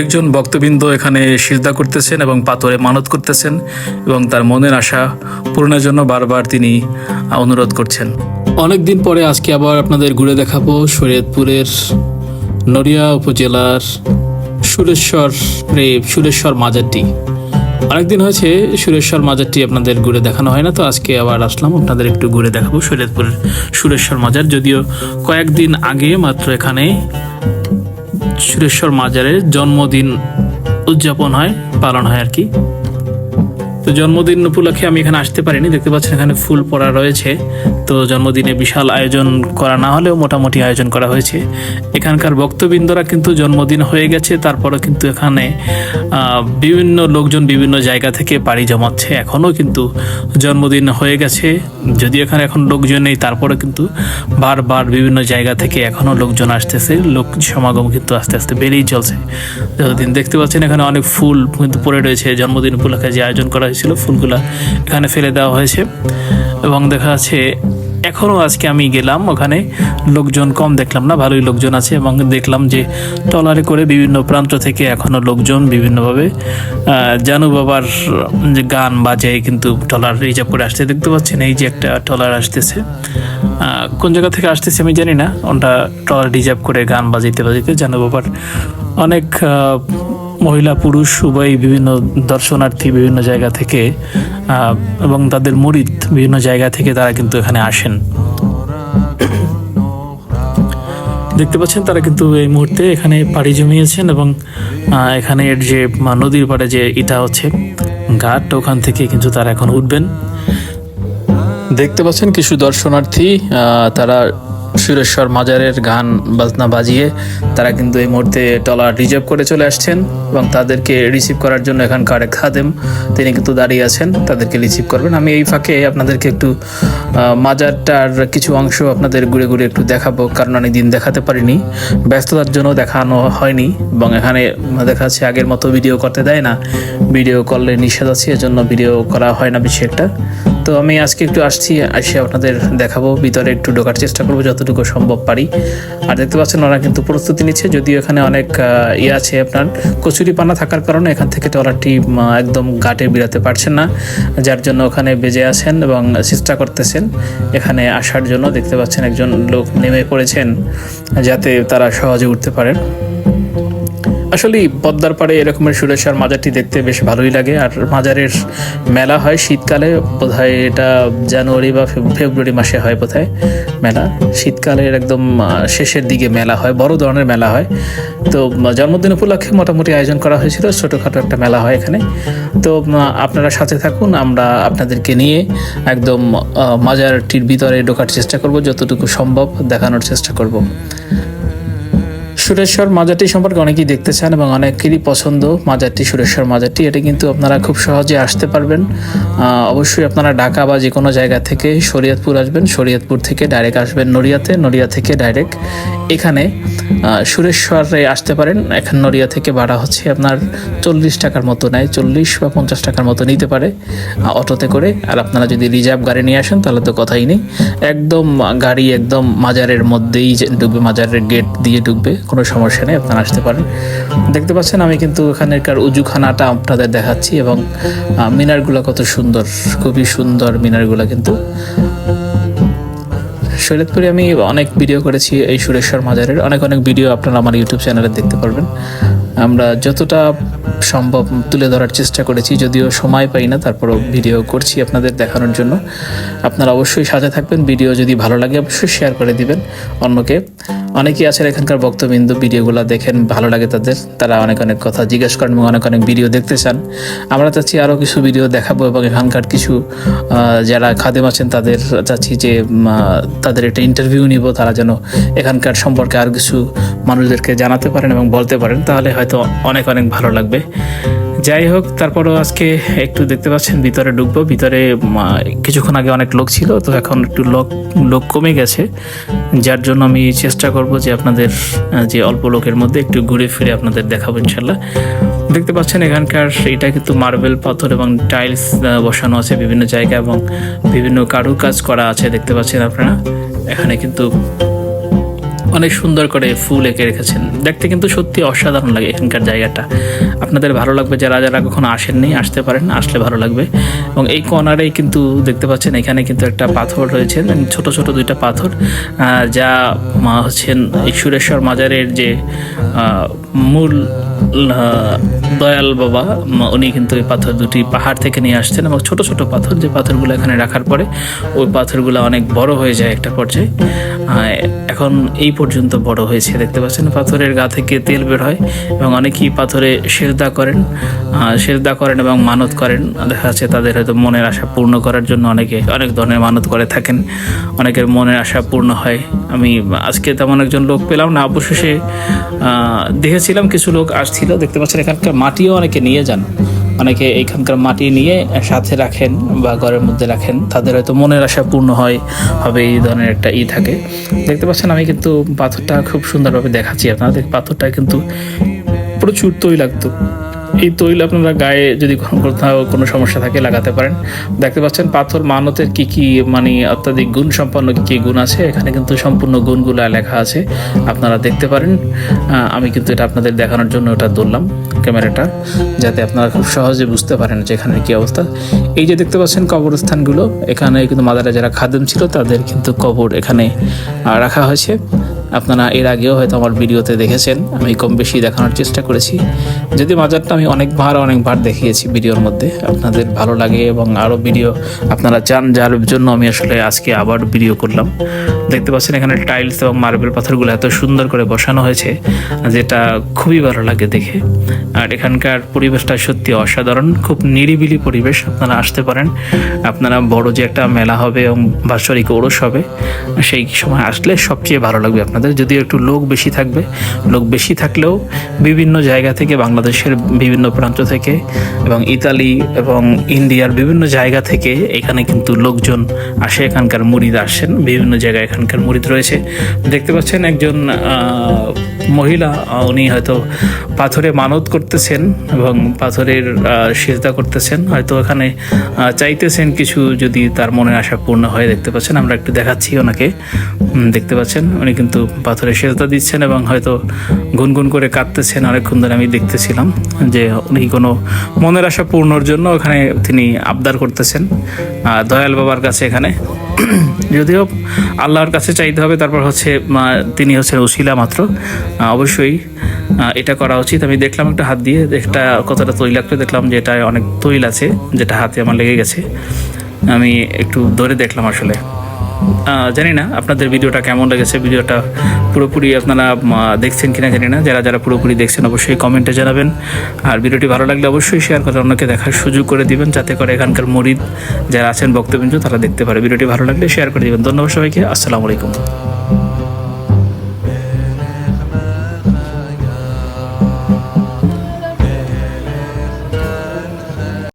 একজন ভক্তবৃন্দ এখানে সিজদা করতেছেন এবং পাথরে মানত করতেছেন এবং তার মনের আশা পূরণের জন্য বারবার তিনি অনুরোধ করছেন। অনেক দিন পরে আজকে আবার আপনাদের ঘুরে দেখাবো শরীয়তপুরের নড়িয়া উপজেলার সুরেশ্বর রে সুরেশ্বর মাজারটি। অনেকদিন হয়েছে সুরেশ্বর মাজারটি আপনাদের ঘুরে দেখানো হয় না, তো আজকে আবার আসলাম আপনাদের একটু ঘুরে দেখাবো শরীয়তপুরের সুরেশ্বর মাজার। যদিও কয়েকদিন আগে মাত্র এখানে সুরেশ্বর মাজারের জন্মদিন উদযাপন হয় পালন হয় আর কি। তো জন্মদিন উপলক্ষে আমি এখানে আসতে পারিনি। দেখতে পাচ্ছেন এখানে ফুল পড়া রয়েছে। তো জন্মদিনে বিশাল আয়োজন করা না হলেও মোটামুটি আয়োজন করা হয়েছে। এখানকার ভক্তবৃন্দরা কিন্তু জন্মদিন হয়ে গেছে তারপরে কিন্তু এখানে বিভিন্ন লোকজন বিভিন্ন জায়গা থেকে পাড়ি জমাচ্ছে। এখনও কিন্তু জন্মদিন হয়ে গেছে। যদি এখানে এখন লোকজন নেই তারপরে কিন্তু বারবার বিভিন্ন জায়গা থেকে এখনও লোকজন আসতেছে। লোক সমাগম কিন্তু আস্তে আস্তে বেড়েই চলছে। যতদিন দেখতে পাচ্ছেন এখানে অনেক ফুল কিন্তু পড়ে রয়েছে। জন্মদিন উপলক্ষে যে আয়োজন করা হয়েছিল ফুলগুলা। এখানে ফেলে দেওয়া হয়েছে। এবং দেখা যাচ্ছে এখনও আজকে আমি গেলাম, ওখানে লোকজন কম দেখলাম না, ভালোই লোকজন আছে। এবং দেখলাম যে ট্রলারে করে বিভিন্ন প্রান্ত থেকে এখনও লোকজন বিভিন্নভাবে জানু বাবার যে গান বাজে কিন্তু ট্রলার রিজার্ভ করে আসতে দেখতে পাচ্ছেন, এই যে একটা ট্রলার আসতেছে। কোন জায়গা থেকে আসতেছে আমি জানি না। ওটা ট্রলার রিজার্ভ করে গান বাজাইতে বাজাইতে জানু বাবার অনেক মহিলা, পুরুষ উভয় বিভিন্ন দর্শনার্থী বিভিন্ন জায়গা থেকে এবং তাদের মুরিদ বিভিন্ন জায়গা থেকে তারা কিন্তু এখানে আসেন। দেখতে পাচ্ছেন তারা কিন্তু এই মুহূর্তে এখানে পাড়ি জমিয়েছেন এবং এখানে এর যে নদীর পাড়ে যে ইটা হচ্ছে, ঘাট, ওখান থেকে কিন্তু তারা এখন উঠবেন। দেখতে পাচ্ছেন কিছু দর্শনার্থী তারা সুরেশ্বর মাজারের গান বাজনা বাজিয়ে তারা কিন্তু এই মুহূর্তে টলার রিজার্ভ করে চলে আসছেন এবং তাদেরকে রিসিভ করার জন্য এখানকার খাদেম, তিনি কিন্তু দাঁড়িয়ে আছেন, তাদেরকে রিসিভ করবেন। আমি এই ফাঁকে আপনাদেরকে একটু মাজারটার কিছু অংশ আপনাদের ঘুরে ঘুরে একটু দেখাবো, কারণ অনেক দিন দেখাতে পারিনি। ব্যস্ততার জন্য দেখানো হয়নি এবং এখানে দেখা যাচ্ছে আগের মতো ভিডিও করতে দেয় না। ভিডিও করলে নিষেধ আছে, এজন্য ভিডিও করা হয় না বেশি একটা তো আমি আজকে একটু আসছি এসে আপনাদের দেখাবো, ভিতরে একটু ঢোকার চেষ্টা করব যতটুকু সম্ভব পারি। আর দেখতে পাচ্ছেন ওরা কিন্তু প্রস্তুতি নিচ্ছে, যদিও এখানে অনেক ইয়ে আছে আপনার কচুরি পানা থাকার কারণে এখান থেকে ট্রলারটি একদম ঘাটে বেরোতে পারছেন না, যার জন্য ওখানে বেজে আছেন এবং চেষ্টা করতেছেন। এখানে আসার জন্য দেখতে পাচ্ছেন একজন লোক নেমে পড়েছেন, যাতে তারা সহজে উঠতে পারেন। আসলে পদ্মার পাড়ে এরকমের সুরেশ্বর মাজারটি দেখতে বেশ ভালোই লাগে। আর মাজারের মেলা হয় শীতকালে, বোধহয় এটা জানুয়ারি বা ফেব্রুয়ারি মাসে হয় বোধহয় মেলা। শীতকালের একদম শেষের দিকে মেলা হয়, বড় ধরনের মেলা হয়। তো জন্মদিন উপলক্ষে মোটামুটি আয়োজন করা হয়েছিল, ছোটোখাটো একটা মেলা হয় এখানে। তো আপনারা সাথে থাকুন, আমরা আপনাদেরকে নিয়ে একদম মাজারটির ভিতরে ঢোকার চেষ্টা করব, যতটুকু সম্ভব দেখানোর চেষ্টা করব। সুরেশ্বর মাজারটি সম্পর্কে অনেকেই দেখতে চান এবং অনেকেরই পছন্দ মাজারটি, সুরেশ্বর মাজারটি। এটা কিন্তু আপনারা খুব সহজে আসতে পারবেন। অবশ্যই আপনারা ঢাকা বা যে কোনো জায়গা থেকে শরীয়তপুর আসবেন। শরীয়তপুর থেকে ডাইরেক্ট আসবেন নড়িয়াতে। নড়িয়া থেকে ডাইরেক্ট এখানে সুরেশ্বরে আসতে পারেন। এখন নড়িয়া থেকে ভাড়া হচ্ছে আপনার চল্লিশ টাকার মতো নেয়। চল্লিশ বা পঞ্চাশ টাকার মতো নিতে পারে অটোতে করে। আর আপনারা যদি রিজার্ভ গাড়ি নিয়ে আসেন, তাহলে তো কথাই নেই। একদম গাড়ি একদম মাজারের মধ্যেই ঢুকবে মাজারের গেট দিয়ে ঢুকবে কোনো সমস্যা নেই, আপনারা আসতে পারেন। দেখতে পাচ্ছেন, আমি কিন্তু এখানকার উজুখানাটা আপনাদের দেখাচ্ছি এবং মিনারগুলো কত সুন্দর, খুবই সুন্দর মিনারগুলো কিন্তু। শরীয়তপুরে আমি অনেক ভিডিও করেছি এই সুরেশ্বর মাজারের। অনেক অনেক ভিডিও আপনারা আমার ইউটিউব চ্যানেলে দেখতে পারবেন। আমরা যতটা সম্ভব তুলে ধরার চেষ্টা করেছি, যদিও সময় পাই না, তারপরও ভিডিও করছি আপনাদের দেখানোর জন্য। আপনারা অবশ্যই সাথে থাকবেন, ভিডিও যদি ভালো লাগে অবশ্যই শেয়ার করে দিবেন অন্যকে। অনেকেই আছেন এখানকার বক্তবিন্দু ভিডিওগুলো দেখেন, ভালো লাগে তাদের, তারা অনেক অনেক কথা জিজ্ঞেস করেন এবং অনেক অনেক ভিডিও দেখতে চান। আমরা চাচ্ছি আরও কিছু ভিডিও দেখাবো এবং এখানকার কিছু যারা খাদেম আছেন তাদের চাচ্ছি যে তাদের একটা ইন্টারভিউ নিব, তারা যেন এখানকার সম্পর্কে আর কিছু মানুষদেরকে জানাতে পারেন এবং বলতে পারেন। তাহলে হয়তো অনেক অনেক ভালো লাগবে। যাই হোক, তারপরও আজকে একটু দেখতে পাচ্ছেন, ভিতরে ঢুকবো। ভিতরে কিছুক্ষণ আগে অনেক লোক ছিল, তো এখন একটু লোক লোক কমে গেছে। যার জন্য আমি চেষ্টা করব যে আপনাদের যে অল্প লোকের মধ্যে একটু ঘুরে ফিরে আপনাদের দেখাবো, ইনশাল্লাহ। দেখতে পাচ্ছেন, এখানকার এটা কিন্তু মার্বেল, পাথর এবং টাইলস বসানো আছে বিভিন্ন জায়গা এবং বিভিন্ন কারুকাজ করা আছে, দেখতে পাচ্ছেন আপনারা। এখানে কিন্তু অনেক সুন্দর করে ফুল এঁকে রেখেছেন। দেখতে কিন্তু সত্যি অসাধারণ লাগে এখানকার জায়গাটা। আপনাদের ভালো লাগবে যারা যারা কখনো আসেননি, আসতে পারেন, আসলে ভালো লাগবে। এবং এই কর্নারেই কিন্তু দেখতে পাচ্ছেন, এখানে কিন্তু একটা পাথর রয়েছে, ছোট ছোট দুইটা পাথর যা হচ্ছেন ঈশ্বরেশ্বর মাজারের যে মূল দয়াল বাবা উনি কিন্তু এই পাথর দুটি পাহাড় থেকে নিয়ে আসছেন এবং ছোট ছোট পাথর যে পাথরগুলো এখানে রাখার পরে ওই পাথরগুলো অনেক বড় হয়ে যায় একটা পর্যায়ে। এখন এই পর্যন্ত বড় হয়েছে দেখতে পাচ্ছেন পাথরের গা থেকে তেল বের হয় এবং অনেকেই পাথরে সেজদা করেন সেজদা করেন এবং মানত করেন। দেখা যাচ্ছে তাদের হয়তো মনের আশা পূর্ণ করার জন্য অনেকে অনেক ধরনের মানত করে থাকেন অনেকের মনের আশা পূর্ণ হয়। আমি আজকে তেমন একজন লোক পেলাম না অবশেষে আহ, দেখেছিলাম কিছু লোক আসছিল, দেখতে পাচ্ছেন এখানকার মাটিও অনেকে নিয়ে যান। অনেকে এইখানকার মাটি নিয়ে সাথে রাখেন বা ঘরের মধ্যে রাখেন। তাদের হয়তো মনের আশা পূর্ণ হয়, হবে এই ধরনের একটা ই থাকে। দেখতে পাচ্ছেন, আমি কিন্তু পাথরটা খুব সুন্দরভাবে দেখাচ্ছি আপনাদের। পাথরটা কিন্তু প্রচুর তৈলাক্ত। এই তৈল আপনারা গায়ে যদি কোথাও কোনো সমস্যা থাকে, লাগাতে পারেন। দেখতে পাচ্ছেন পাথর মানতের কি কি মানে অত্যাধিক গুণ সম্পন্ন কি কি গুণ আছে? এখানে কিন্তু সম্পূর্ণ গুণগুলো লেখা আছে। আপনারা দেখতে পারেন। আমি কিন্তু এটা আপনাদের দেখানোর জন্য ওটা ধরলাম ক্যামেরাটা, যাতে আপনারা খুব সহজে বুঝতে পারেন যে এখানে কি অবস্থা। এই যে দেখতে পাচ্ছেন কবরস্থানগুলো, এখানে কিন্তু মাদারা যারা খাদেম ছিল, তাদের কিন্তু কবর এখানে রাখা হয়েছে। আপনারা এর আগেও হয়তো আমার ভিডিওতে দেখেছেন, আমি কম বেশি দেখানোর চেষ্টা করেছি। যদি মাজারটা আমি অনেকবার অনেকবার দেখিয়েছি ভিডিওর মধ্যে, আপনাদের ভালো লাগে এবং আরও ভিডিও আপনারা চান, যার জন্য আমি আসলে আজকে আবার ভিডিও করলাম। দেখতে পাচ্ছেন এখানে টাইলস এবং মার্বেল পাথরগুলো এত সুন্দর করে বসানো হয়েছে, যেটা খুবই ভালো লাগে দেখে। আর এখানকার পরিবেশটা সত্যি অসাধারণ, খুব নিরিবিলি পরিবেশ, আপনারা আসতে পারেন। আপনারা বড় যে একটা মেলা হবে এবং বাৎসরিক ওরস হবে, সেই সময় আসলে সবচেয়ে ভালো লাগবে আপনাদের। যদিও একটু লোক বেশি থাকবে, লোক বেশি থাকলেও বিভিন্ন জায়গা থেকে, বাংলাদেশের বিভিন্ন প্রান্ত থেকে এবং ইতালি এবং ইন্ডিয়ার বিভিন্ন জায়গা থেকে এখানে কিন্তু লোকজন আসে। এখানকার মুরিদ আসছেন বিভিন্ন জায়গায় এখানকার মুরিদ রয়েছে। দেখতে পাচ্ছেন একজন মহিলা, উনি হয়তো পাথরে মানত করতেছেন এবং পাথরের সেজদা করতেছেন। হয়তো এখানে চাইতেছেন কিছু যদি তার মনের আশা পূর্ণ হয়। দেখতে পাচ্ছেন, আমরা একটু দেখাচ্ছি ওনাকে। দেখতে পাচ্ছেন, উনি কিন্তু পাথরে সেজদা দিচ্ছেন এবং হয়তো গুনগুন করে কাঁদতেছেন। অনেকক্ষণ ধরে আমি দেখতেছিলাম যে উনি কোনো মনের আশা পূর্ণর জন্য ওখানে তিনি আবদার করতেছেন। দয়াল বাবার কাছে এখানে। যদিও আল্লাহর কাছে চাইতে হবে, তারপর হচ্ছে তিনি হচ্ছেন উশিলা মাত্র। অবশ্যই এটা করা উচিত। আমি দেখলাম একটা হাত দিয়ে, একটা কতটা তৈলাক্ত দেখলাম যে এটা অনেক তৈল আছে, যেটা হাতে আমার লেগে গেছে। আমি একটু ধরে দেখলাম আসলে। জানি না আপনাদের ভিডিওটা কেমন লেগেছে, ভিডিওটা পুরোপুরি আপনারা দেখছেন কিনা জানি না। যারা যারা পুরোপুরি দেখছেন, অবশ্যই কমেন্টে জানাবেন। আর ভিডিওটি ভালো লাগলে অবশ্যই শেয়ার করে অন্যকে দেখার সুযোগ করে দিবেন, যাতে করে এখানকার মরিদ যারা আছেন বক্তব্য তারা দেখতে পারে। ভিডিওটি ভালো লাগলে শেয়ার করে দিবেন। ধন্যবাদ সবাইকে। আসসালামু আলাইকুম।